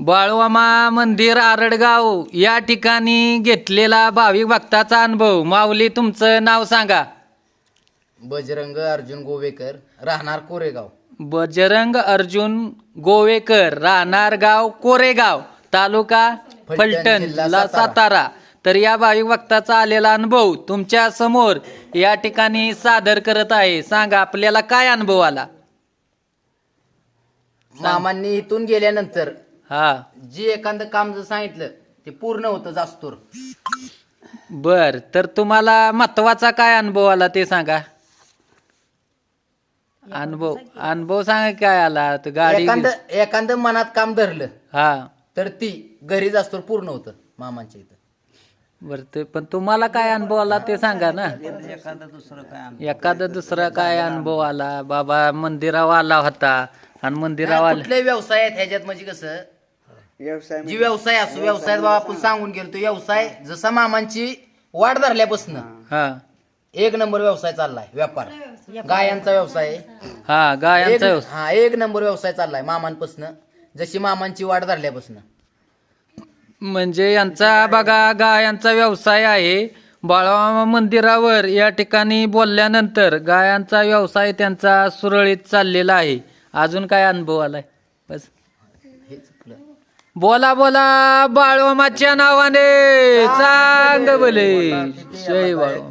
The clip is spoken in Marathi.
बाळवामा मंदिर आरडगाव या ठिकाणी घेतलेला भाविक भक्ताचा अनुभव. माऊली तुमचं नाव सांगा. बजरंग अर्जुन गोवेकर राहणार कोरेगाव. बजरंग अर्जुन गोवेकर राहणार गाव कोरेगाव तालुका फलटण, जिल्हा ला सातारा. सातारा. तर या भाविक भक्ताचा आलेला अनुभव तुमच्यासमोर या ठिकाणी सादर करत आहे. सांगा आपल्याला काय अनुभव आला? मामांनी इथून गेल्यानंतर हा. जे एखादं काम जर सांगितलं ते पूर्ण होतं जास्तूर. बर तर तुम्हाला महत्त्वाचा काय अनुभव आला ते सांगा. अनुभव अनुभव सांगा काय आला तर गाडी एखादं एखादं मनात काम धरलं हा. तर ती घरी जास्तूर पूर्ण होतं मामांच्या इथं. बर ते पण तुम्हाला काय अनुभव आला ते सांगा ना. एखादा दुसरा काय अनुभव आला बाबा मंदिरावर आला होता आणि मंदिरावर आला व्यवसाय आहेत ह्याच्यात म्हणजे कसं जी व्यवसाय असो व्यवसायात बाबा आपण सांगून गेलो तो व्यवसाय जसा मामांची वाढ धरल्यापासून हा. एक नंबर व्यवसाय चाललाय व्यापार. गायांचा व्यवसाय आहे. हा गायांचा एक- व्यवसाय. हा एक नंबर व्यवसाय चाललाय मामांपासून जशी मामांची वाढ धरल्यापासून. म्हणजे यांचा बघा गायांचा व्यवसाय आहे. बाळामामा मंदिरावर या ठिकाणी बोलल्यानंतर गायांचा व्यवसाय त्यांचा सुरळीत चाललेला आहे. अजून काय अनुभव आलाय? बस. हे चुकलं. बोला बोला बाळवामाच्या नावाने चांग बोले. जय बाळवा